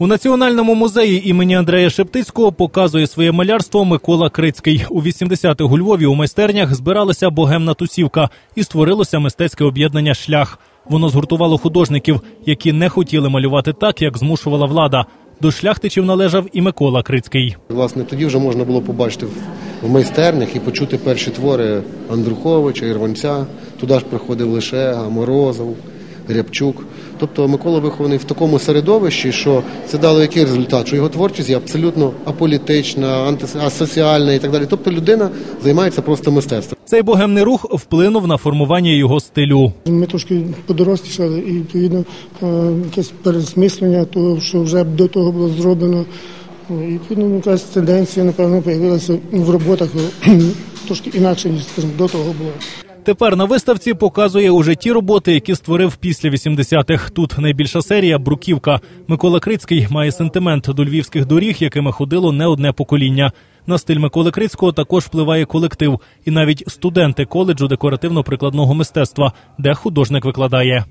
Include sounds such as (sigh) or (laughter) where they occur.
У національному музеї імені Андрея Шептицького показує своє малярство Микола Крицький. У 80-х у Львові у майстернях збиралася богемна тусівка і створилося мистецьке об'єднання Шлях. Воно згуртувало художників, які не хотіли малювати так, як змушувала влада. До шляхтичів належав і Микола Крицький. Власне, тоді вже можна було побачити в- майстернях і почути перші твори Андруховича, Ірванця. Туди ж приходив Лишега, Морозов, Рябчук. Тобто Микола вихований в такому середовищі, що це дало який результат, що його творчість є абсолютно аполітична, асоціальна і так далі. Тобто людина займається просто мистецтвом. Цей богемний рух вплинув на формування його стилю. Ми трошки подорослішали і відповідно е, якесь пересмислення того, що вже до того було зроблено. І відповідно якась тенденція, напевно, з'явилася в роботах е, (clears throat) трошки інакше, ніж скажімо, до того було. Тепер на виставці показує уже ті роботи, які створив після 80-х. Тут найбільша серія Бруківка. Микола Крицький має сентимент до львівських доріг, якими ходило не одне покоління. На стиль Миколи Крицького також впливає колектив, і навіть студенти коледжу декоративно-прикладного мистецтва, де художник викладає.